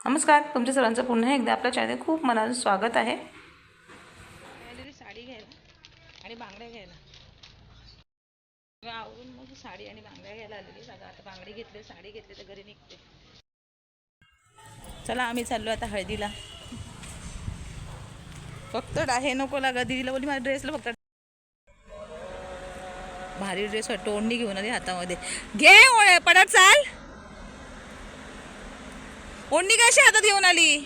नमस्कार तुमच्या सर्वांचं पुन्हा एकदा आपल्या चॅनल खूप मनाचं स्वागत आहे. साडी घ्यायला आणि बांगड्या घ्यायला आवरून मग साडी आणि बांगड्या घ्यायला आलेली सगळं आता बांगडी घेतली साडी घेतली तर घरी निघते. चला आम्ही चाललो आता हळदीला. फक्त हे नको लागा दिदीला बोली माझ्या ड्रेसला फक्त भारी ड्रेस वाटतो ओंडी घेऊन आली हातामध्ये. घे ओळे पडत चाल. ओढणी कशी हातात घेऊन आली?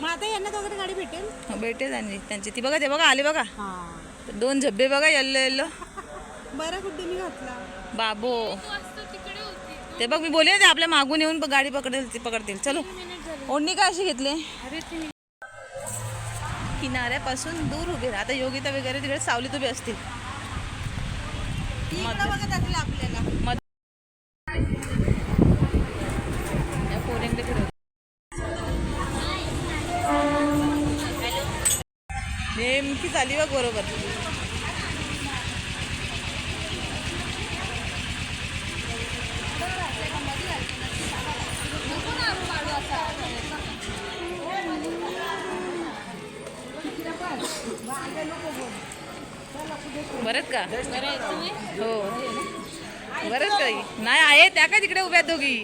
मग आता यांना गाडी भेटेल. भेटेल त्यांची त्यांची. ती बघा ते बघा आले बघा. दोन झब्बे बघा येल्लो येल्लो. बरं कुठे मी घातला. बाबो. ते बघ मी बोलले ना ते आपल्या मागून येऊन गाडी पकडेल ती पकडतील. चलो. ओढणी का अशी घेतली? किनाऱ्यापासून दूर उभे आता योगिता वगैरे तिकडे सावलीत उभे असतील. नेमकी झाली बघ बरोबर. बरंच का? हो. बरंच काही. नाही आहे त्या का तिकडे उभ्या दोघी?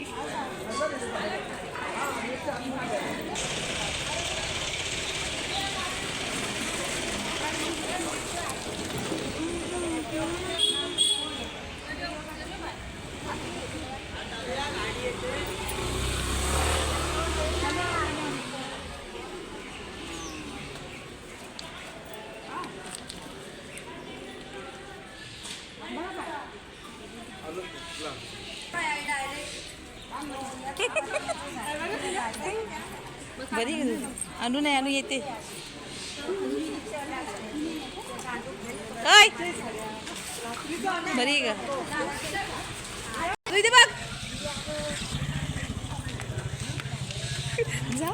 बरी आहे आणू नाही आणू येते. काय बरी आहे बघ. जा.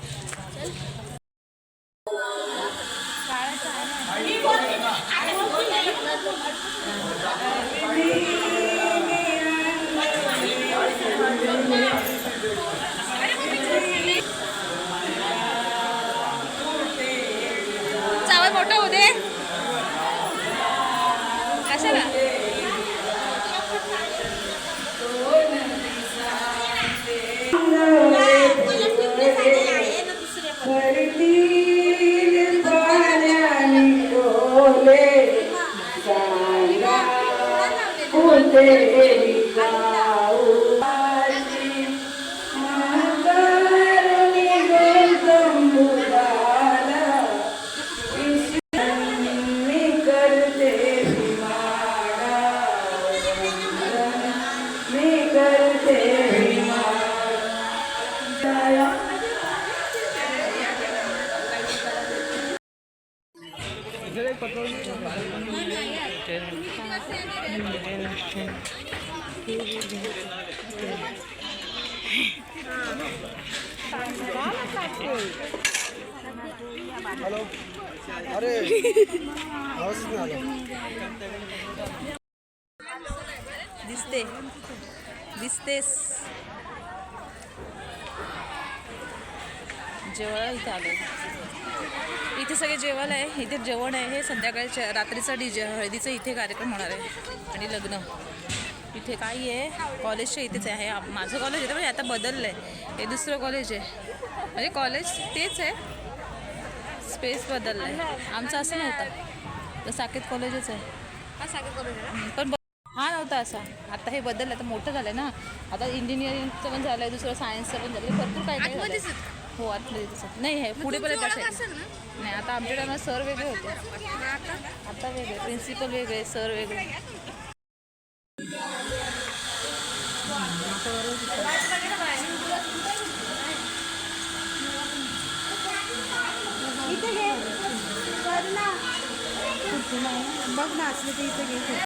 दिसते. दिसतेस. जेवायला चालेल इथे सगळे जेवायला आहे. इथे जेवण आहे. हे संध्याकाळच्या रात्रीचा डीजे हळदीचा इथे कार्यक्रम होणार आहे. आणि लग्न. इथे काय आहे. कॉलेजच्या इथेच आहे. आप- माझं कॉलेज आहे म्हणजे आता बदललं आहे हे दुसरं कॉलेज आहे. म्हणजे कॉलेज तेच आहे. स्पेस बदललं आहे आमचं असं नव्हतं. तर साकेत कॉलेजच आहे. पण हा नव्हता असा. आता हे बदललं आता मोठं झालंय ना. आता इंजिनिअरिंगचं पण झालंय दुसरं सायन्सचं पण झालं भरपूर काय. हो आतमध्ये दिसत नाही हे पुढे पण येत असेल नाही आता आमच्या टायमात सर वेगळे होते. आता? वेगळे प्रिन्सिपल वेगळे सर वेगळे. बघ ना असले ते इथे घे.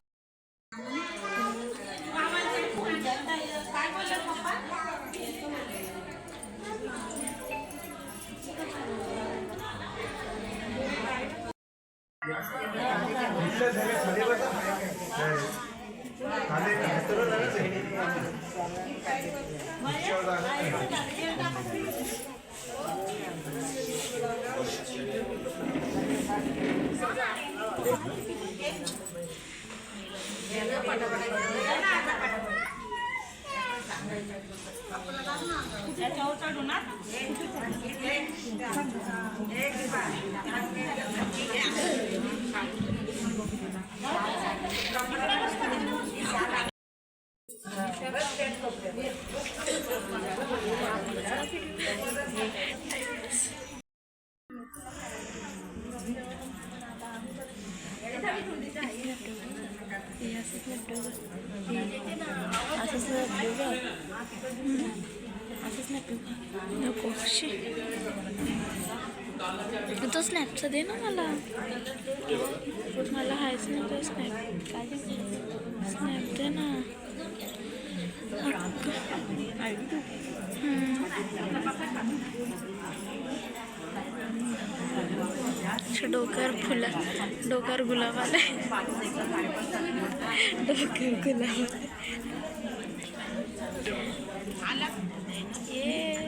तो स्नॅपचा दे ना मला. मला हायच नाही तो स्नॅप. स्नॅप दे ना. हम्म. डोक्यावर फुला डोक्यावर गुलाब आले डोक्यावर गुलाब आले ये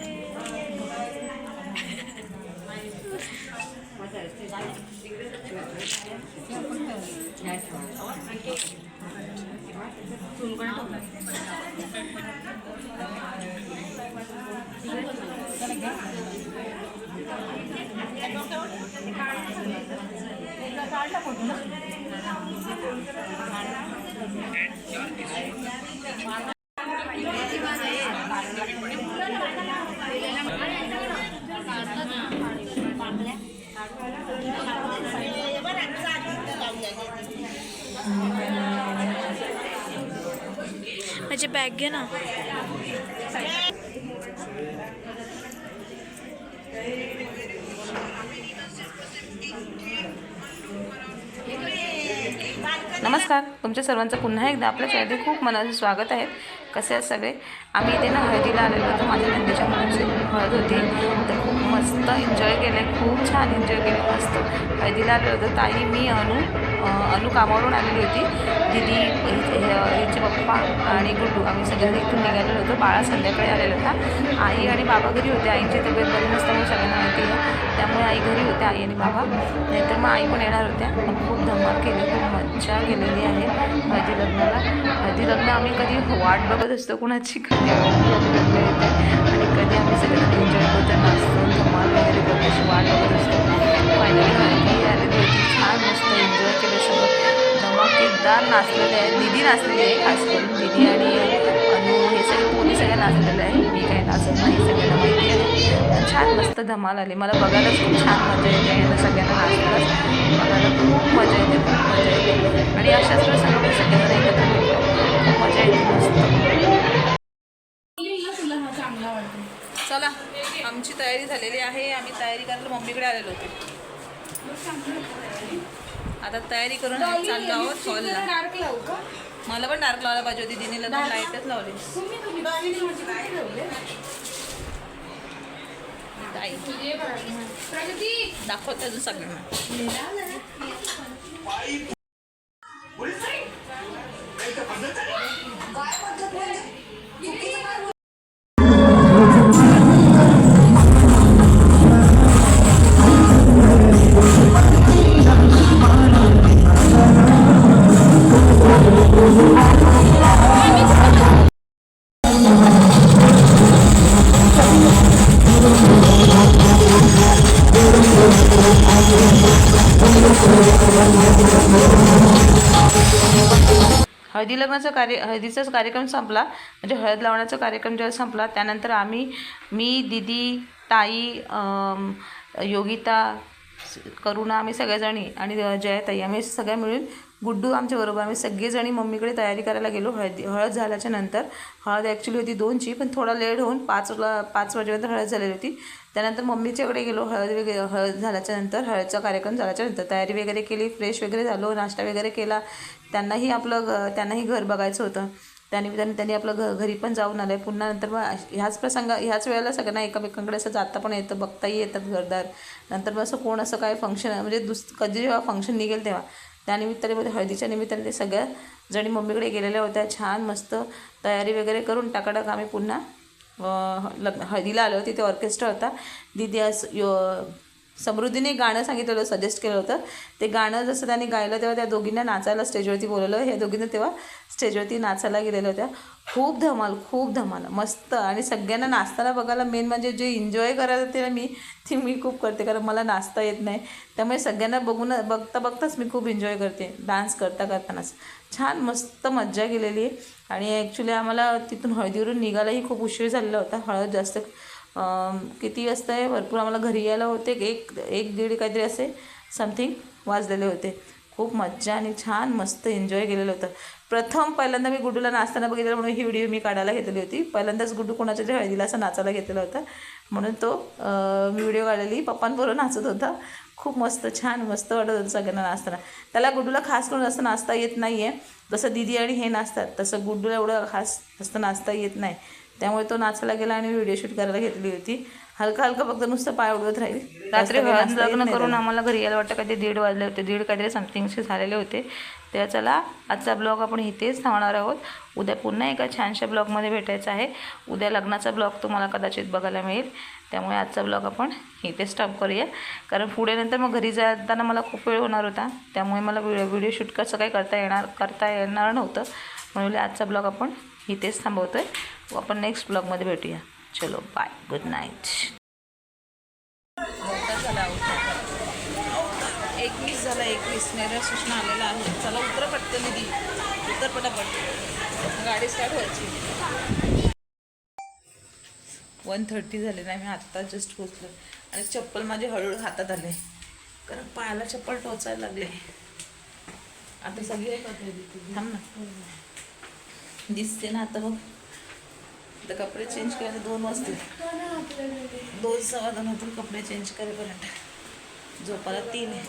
माझी बॅग घे ना. नमस्कार तुमच्या सर्वांचं पुन्हा एकदा आपल्या चॅनलमध्ये खूप मनाचं स्वागत आहे. कसे आहेत सगळे? आम्ही इथे ना हळदीला आलेलो होतो. माझ्या नंदीच्या मुलाची हळद होती. तर खूप मस्त एन्जॉय केलं आहे खूप छान एन्जॉय केलं मस्त हळदीला आलेलो होतो. ताई मी अनु अलू अनु कामावरून आलेली होती. दिदी हिचे पप्पा आणि गुड्डू आम्ही सगळ्यांनी इथून निघालेलो होतो. बाळा संध्याकाळी आलेला होता. आई आणि बाबा घरी होते. आईची तब्येत बरी नसल्यामुळे सगळ्यांना माहिती आहे. त्यामुळे आई घरी होते आई आणि बाबा. नाहीतर मग आई पण येणार होत्या. मग खूप धमाल केली खूप मज्जा केलेली आहे हळदी लग्नाला. हळदी लग्न आम्ही कधी वाट बघत असतो कुणाची कधी लग्न येते आणि कधी आम्ही सगळ्यांना एन्जॉय करतो नाचतो नाचलेले आहे दिदी नाचलेली आहे खास करून दिदी आणि अनु. हे सगळे पोलीस सगळे नाचलेले आहे मी काय नाचत नाही सगळ्यांना माहिती आहे. छान मस्त धमाल आली. मला बघायलाच खूप छान मजा येते. यांना सगळ्यांना नाचतानाच बघायला खूप मजा येते खूप मजा येते. आणि अशाच सगळं सगळ्यांना एकत्र भेटतो. खूप मजा येते मस्त. चला आमची तयारी झालेली आहे. आम्ही तयारी करायला मम्मीकडे आलेलो होतो. आता तयारी करून चाललो आहोत हॉलला मला पण डार्क लावायला पाहिजे होती दिदीला तर लाईटच लावली. दाखवते अजून सगळ्यांना. हळदी लग्नाचा कार्य हळदीचाच कार्यक्रम संपला. म्हणजे हळद लावण्याचा कार्यक्रम जेव्हा संपला त्यानंतर आम्ही मी दिदी ताई योगिता करुणा आम्ही सगळ्याजणी आणि जयाताई आम्ही सगळ्या मिळून गुड्डू आमच्याबरोबर आम्ही सगळेजणी मम्मीकडे तयारी करायला गेलो. हळदी हळद झाल्याच्यानंतर हळद ॲक्च्युली होती दोनची पण थोडा लेट होऊन पाचला पाच वाजेपर्यंत हळद झालेली होती. त्यानंतर मम्मीच्याकडे गेलो हळद वगैरे हळद झाल्याच्यानंतर हळदचा कार्यक्रम झाल्याच्यानंतर तयारी वगैरे केली फ्रेश वगैरे झालो नाश्ता वगैरे केला. त्यांनाही आपलं त्यांनाही घर बघायचं होतं. त्यानिमित्ताने त्यांनी आपलं घ घरी पण जाऊन आलं आहे पुन्हा नंतर मग ह्याच प्रसंग ह्याच वेळेला सगळ्यांना एकमेकांकडे असं जाता पण येतं बघताही येतात घरदार. नंतर मग असं कोण असं काय फंक्शन म्हणजे दुस कधी जेव्हा फंक्शन निघेल तेव्हा. त्यानिमित्ताने मध्ये हळदीच्या निमित्ताने ते सगळ्या जणी मम्मीकडे गेलेल्या होत्या. छान मस्त तयारी वगैरे करून टाकाटाक आम्ही पुन्हा लग्न हळदीला आलो. तिथे ऑर्केस्ट्रा होता. दिदी आज यो समृद्धीने गाणं सांगितलेलं सजेस्ट केलं होतं. ते गाणं जसं त्यांनी गायलं तेव्हा त्या दोघींना नाचायला स्टेजवरती बोलवलं. हे दोघींना तेव्हा स्टेजवरती नाचायला गेलेल्या होत्या. खूप धमाल खूप धमाल. मस्त. आणि सगळ्यांना नाचताना बघायला मेन म्हणजे जे एन्जॉय करायला ते ना मी ती मी खूप करते. कारण मला नाचता येत नाही. त्यामुळे सगळ्यांना बघून बघता बघताच मी खूप एन्जॉय करते. डान्स करता करतानाच. छान मस्त मज्जा केलेली आहे आणि ॲक्च्युली आम्हाला तिथून हळदीवरून निघायलाही खूप उशीर झालेला होता. हळद जास्त किती वाजता आहे भरपूर आम्हाला घरी यायला होते. एक एक दीड काहीतरी असे समथिंग वाजलेले होते. खूप मज्जा आणि छान मस्त एन्जॉय केलेलं होतं. प्रथम पहिल्यांदा मी गुड्डूला नाचताना बघितलं म्हणून ही व्हिडिओ मी काढायला घेतली होती. पहिल्यांदाच गुड्डू कोणाच्या तरी हळदीला असं नाचायला घेतला होता. म्हणून तो मी व्हिडिओ काढलेली. पप्पांबरोबर नाचत होता. खूप मस्त छान मस्त वाटत होतं सगळ्यांना नाचताना. त्याला गुड्डूला खास करून असं नाचता येत नाही आहे जसं दिदी आणि हे नाचतात तसं गुड्डूला एवढं खास जास्त नाचता येत नाही. त्यामुळे तो नाचायला गेला आणि व्हिडिओ शूट करायला घेतली होती. हलका हलका फक्त नुसतं पाय उडवत राहील. रात्री लग्न करून. आम्हाला घरी यायला वाटतं काहीतरी दीड वाजले होते दीड काहीतरी समथिंगचे झालेले होते. तेव्हा चला आजचा ब्लॉग आपण इथेच थांबणार आहोत. उद्या पुन्हा एका छानशा ब्लॉगमध्ये भेटायचं आहे. उद्या लग्नाचा ब्लॉग तुम्हाला कदाचित बघायला मिळेल. त्यामुळे आजचा ब्लॉग आपण इथे स्टॉप करूया. कारण पुढे नंतर मग घरी जाताना मला खूप वेळ होणार होता. त्यामुळे मला व्हिडिओ व्हिडिओ शूट कसं काही करता येणार करता येणार नव्हतं. म्हणून आजचा ब्लॉग आपण इथेच थांबवतो आहे आपण नेक्स्ट ब्लॉगमध्ये भेटूया. चलो बाय गुड नाईट झाला एकवीस झाला एकवीस. मेरा सूचना आलेला आहे. चला उत्तर पटकन निधी उत्तर पटापट. गाडी स्टार्ट व्हायची. वन थर्टी झाले नाही मी आत्ता जस्ट पोचलो आणि चप्पल माझे हळूहळू हातात आले. कारण पायाला चप्पल टोचायला लागले. आता सगळे थांब ना. दिसते ना आता बघ. तर कपडे चेंज करायला दोन वाजतील. दोन सव्वा दोन होतील कपडे चेंज करेपर्यंत झोपायला तीन आहे.